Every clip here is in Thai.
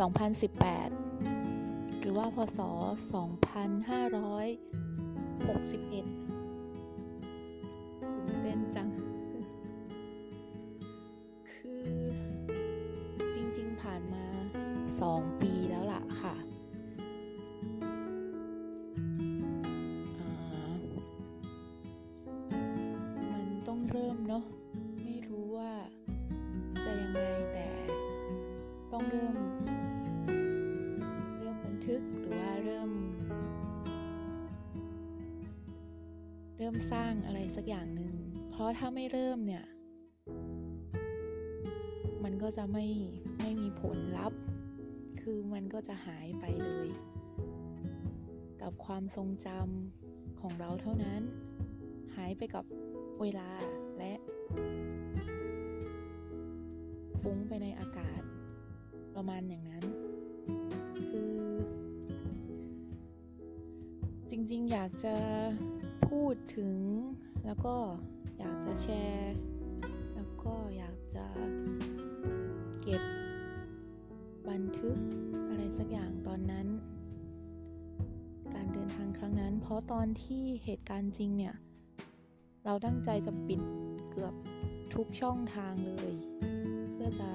2018 หรือว่าพศ 2561 ริ่มสร้างอะไรสักอย่างหนึ่ง เพราะถ้าไม่เริ่มเนี่ย มันก็จะไม่ไม่มีผลลัพธ์ คือมันก็จะหายไปเลย กับความทรงจำของเราเท่านั้น หายไปกับเวลาและฟุ้งไปในอากาศ ประมาณอย่างนั้น คือ จริงๆ อยากจะ พูดถึง แล้วก็อยากจะแชร์ แล้วก็อยากจะเก็บบันทึกอะไรสักอย่างตอนนั้น การเดินทางครั้งนั้น เพราะตอนที่เหตุการณ์จริงเนี่ย เราตั้งใจจะปิดเกือบทุกช่องทางเลย เพื่อจะ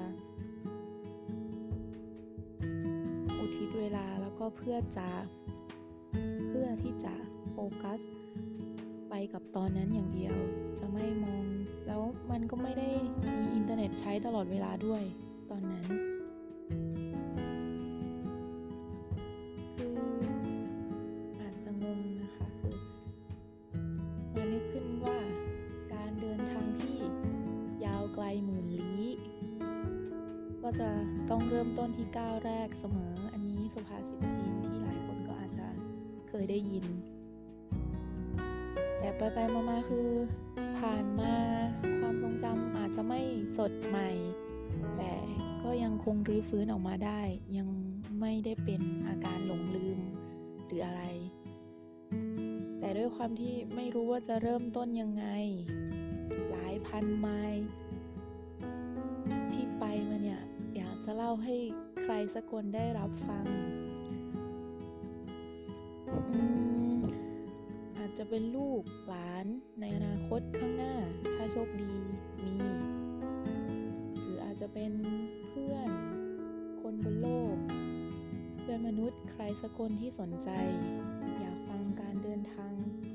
อุทิศเวลาแล้วก็เพื่อจะ เพื่อที่จะโฟกัส กับตอนนั้นอย่างเดียว จะไม่มอง แล้วมันก็ไม่ได้มีอินเทอร์เน็ตใช้ตลอดเวลาด้วย ตอนนั้น คืออาจจะงงนะคะคือมานึกขึ้นว่าการเดินทางที่ยาวไกลหมื่นลี้ก็จะต้องเริ่มต้นที่ก้าวแรกเสมอ อันนี้สุภาษิตจีนที่หลายคนก็อาจจะเคยได้ยิน ไปไปมามาคือผ่านมาความทรงจำอาจจะไม่สดใหม่ แต่ก็ยังคงรื้อฟื้นออกมาได้ ยังไม่ได้เป็นอาการหลงลืมหรืออะไร แต่ด้วยความที่ไม่รู้ว่าจะเริ่มต้นยังไง หลายพันไมล์ที่ไปมาเนี่ย อยากจะเล่าให้ใครสักคนได้รับฟัง อืม จะเป็นลูกหลานในอนาคตข้างหน้า ถ้าโชคดีมี หรืออาจจะเป็นเพื่อน คนบนโลก เพื่อนมนุษย์ใครสักคนที่สนใจ อยากฟังการเดินทาง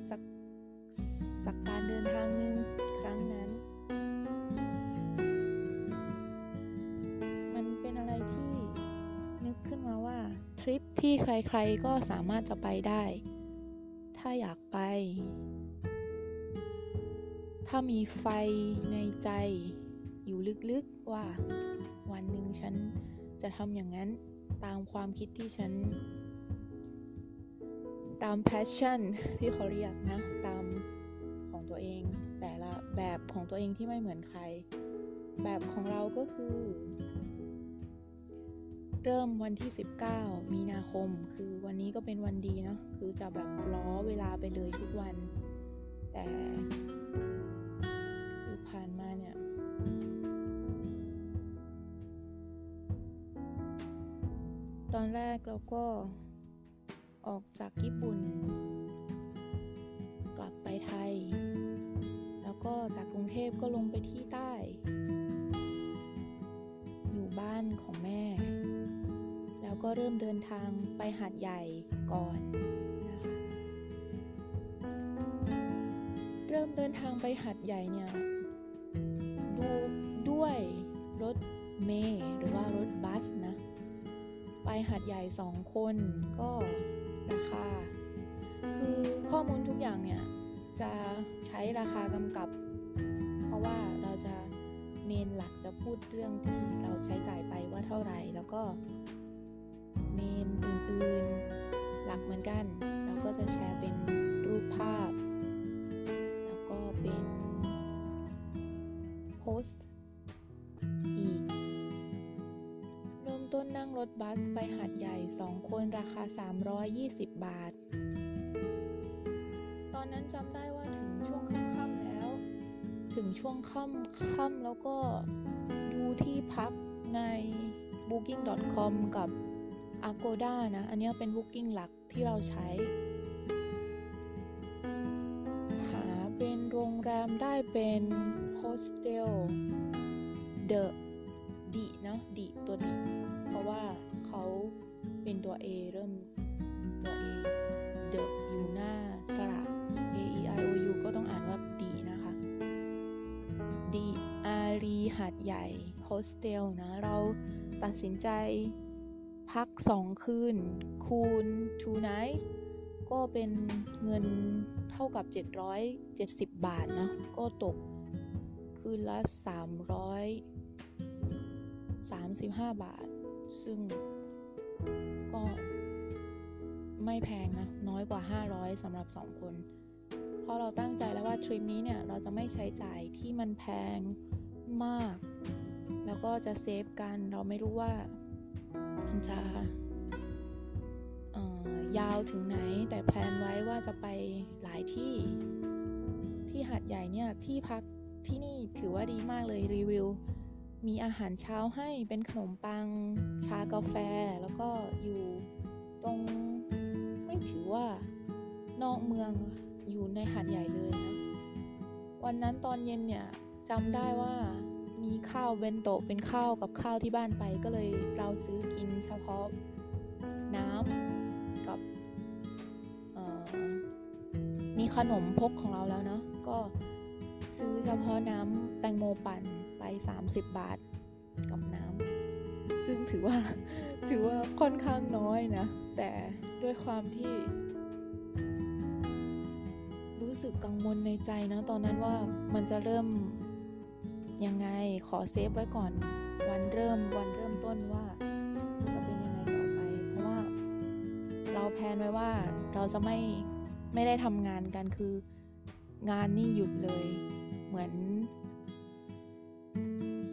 สักสักการเดินทางหนึ่งครั้งนั้น มันเป็นอะไรที่นึกขึ้นมาว่า ทริปที่ใครๆก็สามารถจะไปได้ ถ้าอยากไป ถ้ามีไฟในใจ อยู่ลึกๆว่า วันหนึ่งฉันจะทำอย่างนั้นตามความคิดที่ฉัน ตาม passion ที่เขาเรียกนะ ตามของตัวเอง แต่ละแบบของตัวเองที่ไม่เหมือนใคร แบบของเราก็คือ เริ่มวันที่ 19 มีนาคม คือวันนี้ก็เป็นวันดีเนาะ คือจะแบบล้อเวลาไปเลยทุกวัน แต่คือผ่านมาเนี่ย ตอนแรกเราก็ออกจากญี่ปุ่น กลับไปไทย แล้วก็จากกรุงเทพก็ลงไปที่ใต้ อยู่บ้านของแม่ ก็เริ่มเดินทางไปหาดใหญ่ก่อนนะคะเริ่มเดินทางไปหาดใหญ่เนี่ยดูด้วยรถเมล์หรือว่ารถบัสนะ ไปหาดใหญ่สองคนก็ราคา คือข้อมูลทุกอย่างเนี่ยจะใช้ราคากำกับ เพราะว่าเราจะเมนหลักจะพูดเรื่องที่เราใช้จ่ายไปว่าเท่าไหร่แล้วก็ เมนอื่นๆ หลักเหมือนกัน เราก็จะแชร์เป็นรูปภาพ แล้วก็เป็นโพสต์อีก เริ่มต้นนั่งรถบัสไปหาดใหญ่ 2 คนราคา 320 บาท ตอนนั้นจำได้ว่าถึงช่วงค่ำๆแล้ว ถึงช่วงค่ำค่ำแล้วก็ดูที่พักใน booking.com กับ Agoda นะ อันนี้เป็น booking หลักที่เราใช้ หาเป็นโรงแรมได้เป็น hostel the ดีเนาะดีตัวดีเพราะว่าเขาเป็นตัว A เริ่มตัว A the อยู่หน้าสระ A E I O U ก็ต้องอ่านว่าดีนะคะดีอารีหาดใหญ่โฮสเทลนะ เราตัดสินใจ พักสองคืน คูณ two nights ก็เป็นเงินเท่ากับ 770 บาทนะก็ตกคืนละ 335 บาท ซึ่งก็ไม่แพงนะ น้อยกว่า 500สำหรับ 2 คน เพราะเราตั้งใจแล้วว่าทริปนี้เนี่ย เราจะไม่ใช้จ่ายที่มันแพงมาก แล้วก็จะเซฟกัน เราไม่รู้ว่า มันจะยาวถึงไหน แต่แพลนไว้ว่าจะไปหลายที่ที่หาดใหญ่เนี่ยที่พักที่นี่ถือว่าดีมากเลยรีวิว มีอาหารเช้าให้เป็นขนมปัง ชากาแฟ แล้วก็อยู่ตรงไม่ถือว่านอกเมืองอยู่ในหาดใหญ่เลยนะ วันนั้นตอนเย็นเนี่ยจำได้ว่า มีข้าวเบนโตะเป็นข้าวกับข้าวที่บ้านไปก็เลยเราซื้อกินเฉพาะน้ำกับมีขนมพกของเราแล้วเนาะก็ซื้อเฉพาะน้ำแตงโมปั่นไป 30 บาทกับน้ำซึ่งถือว่าถือว่าค่อนข้างน้อยนะ แต่ด้วยความที่ รู้สึกกังวลในใจนะ ตอนนั้นว่ามันจะเริ่ม ยังไงขอเซฟไว้ก่อนวันเริ่มวันเริ่มต้นว่าจะเป็นยังไงต่อไป เพราะว่า เราแพนไว้ว่าเราจะไม่ไม่ได้ทำงานกันคืองานนี่หยุดเลย เหมือน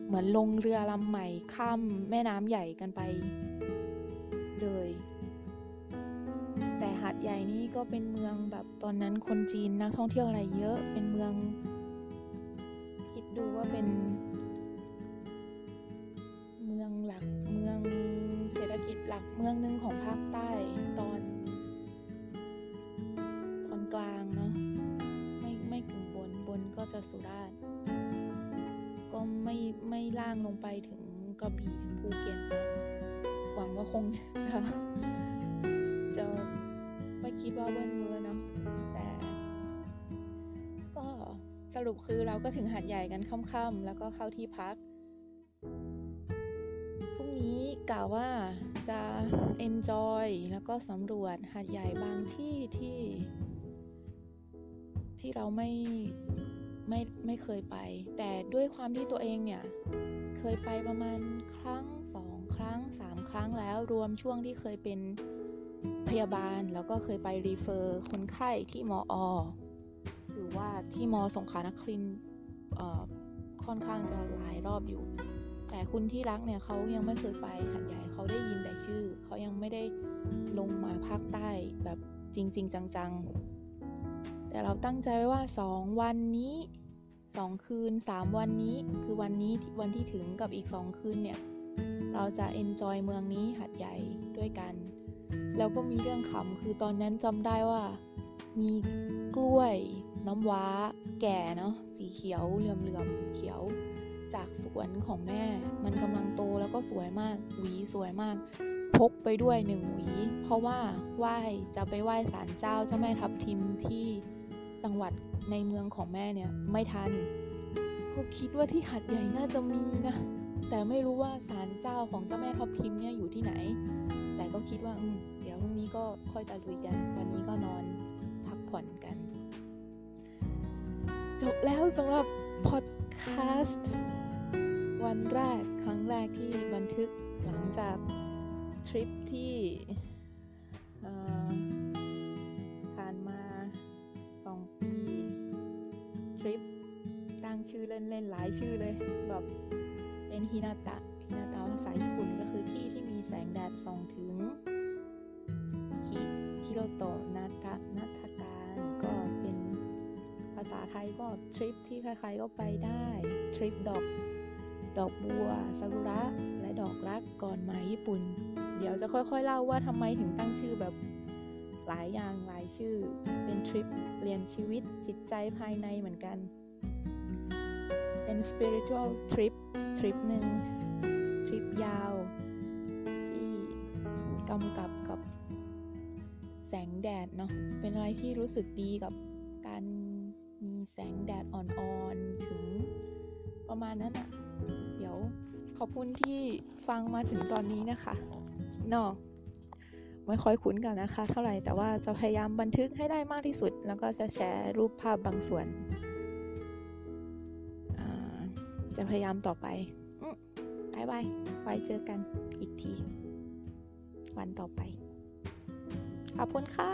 เหมือนลงเรือลำใหม่ข้ามแม่น้ำใหญ่กันไปเลย แต่หาดใหญ่นี่ก็เป็นเมืองแบบตอนนั้นคนจีนนักท่องเที่ยวอะไรเยอะเป็นเมือง หลักเมืองหนึ่งของภาคใต้ตอน ตอนกลางเนาะไม่ไม่ถึงบนบนก็จะสุราษฎร์ก็ไม่ไม่ล่างลงไปถึงกระบี่ถึงภูเก็ตหวังว่าคงจะจะไม่คิดว่าเบิ้ลเมือเนาะแต่ ก็สรุปคือเราก็ถึงหาดใหญ่กันค่ำๆแล้วก็เข้าที่พัก กล่าวว่าจะ enjoy แล้วก็สำรวจหาดใหญ่บางที่ที่ ที่เราไม่ไม่ไม่เคยไป แต่ด้วยความที่ตัวเองเนี่ย เคยไปประมาณครั้งสองครั้งสามครั้งแล้วรวมช่วงที่เคยเป็นพยาบาล แล้วก็เคยไปรีเฟอร์คนไข้ที่มออหรือว่าที่มอสงขลานครินค่อนข้างจะหลายรอบอยู่ แต่คุณที่รักเนี่ยเขายังไม่เคยไปหัดใหญ่เขาได้ยินแต่ชื่อ เขายังไม่ได้ลงมาภาคใต้แบบจริง ๆ จังๆ แต่เราตั้งใจไว้ว่า 2 วันนี้ 2 คืน 3 วันนี้คือวันนี้วันที่ถึงกับอีก 2 คืนเนี่ย เราจะเอนจอยเมืองนี้หัดใหญ่ด้วยกัน แล้วก็มีเรื่องขำคือตอนนั้นจำได้ว่ามีกล้วย น้ำว้าแก่เนาะสีเขียวเหลื่อมๆเขียวจากสวนของแม่ มันกำลังโตแล้วก็สวยมาก หวีสวยมาก พกไปด้วยหนึ่งหวี เพราะว่าไหว้จะไปไหว้ศาลเจ้าเจ้าแม่ทับทิมที่จังหวัดในเมืองของแม่เนี่ยไม่ทันก็คิดว่าที่หัดใหญ่น่าจะมีนะ แต่ไม่รู้ว่าศาลเจ้าของเจ้าแม่ทับทิมเนี่ยอยู่ที่ไหน แต่ก็คิดว่าเดี๋ยวพรุ่งนี้ก็ค่อยตะลุยกัน วันนี้ก็นอนพักผ่อนกัน จบแล้วสำหรับพอดแคสต์วันแรกครั้งแรกที่บันทึกหลังจากทริปที่ผ่านมาสองปีทริปตั้งชื่อเล่นๆหลายชื่อเลยแบบเป็นฮินาตะฮินาตะภาษาญี่ปุ่นก็คือที่ที่มีแสงแดดส่องถึงฮิโรโตะนาตะนัทการก็เป็นภา ษาไทยก็ทริปที่ใครๆก็ไปได้ ทริปดอก ดอกบัวซากุระ และดอกรักก่อนมาญี่ปุ่น เดี๋ยวจะค่อยๆเล่าว่าทำไมถึงตั้งชื่อแบบหลายอย่างหลายชื่อ เป็นทริปเปลี่ยนชีวิตจิตใจภายในเหมือนกัน เป็น spiritual trip ทริปหนึ่งทริปยาว ที่กำกับกับแสงแดดเนาะเป็นอะไรที่รู้สึกดีกับ สงแดดอ่อนๆถึงประมาณนั้นอะเดี๋ยวขอบคุณที่ฟังมาถึงตอนนี้นะคะเนาะไม่ค่อยคุ้นกันนะคะ เท่าไหร่แต่ว่าจะพยายามบันทึกให้ได้มากที่สุด แล้วก็จะแชร์รูปภาพบางส่วน จะพยายามต่อไปบายบายไว้เจอกันอีกที วันต่อไป ขอบคุณค่ะ